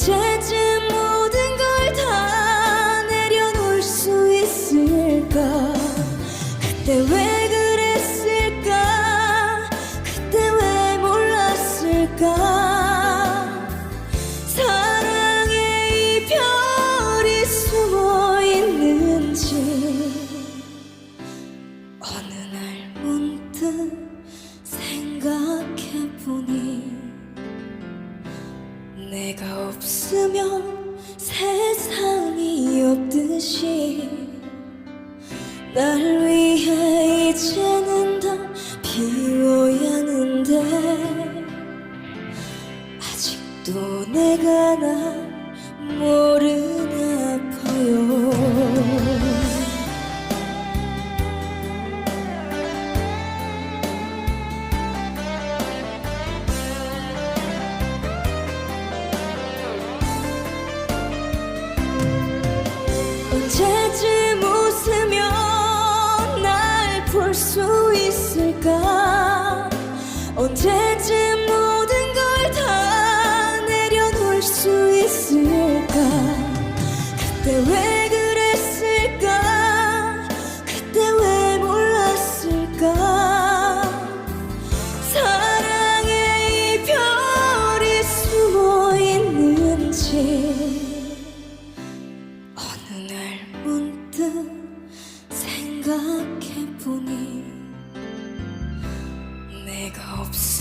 언제쯤 모든 걸 다 내려놓을 수 있을까? 그때 왜 그랬을까? 그때 왜 몰랐을까? 사랑의 이별이 숨어 있는지 어느 날 문득 없으면 세상이 없듯이 날 위해 이제는 다 비워야 하는데 아직도 내가 나 모르나 아파요 언제쯤 모든 걸 다 내려놓을 수 있을까? 그때 왜 그랬을까? 그때 왜 몰랐을까? 사랑의 이별이 숨어 있는지 어느 날 문득 생각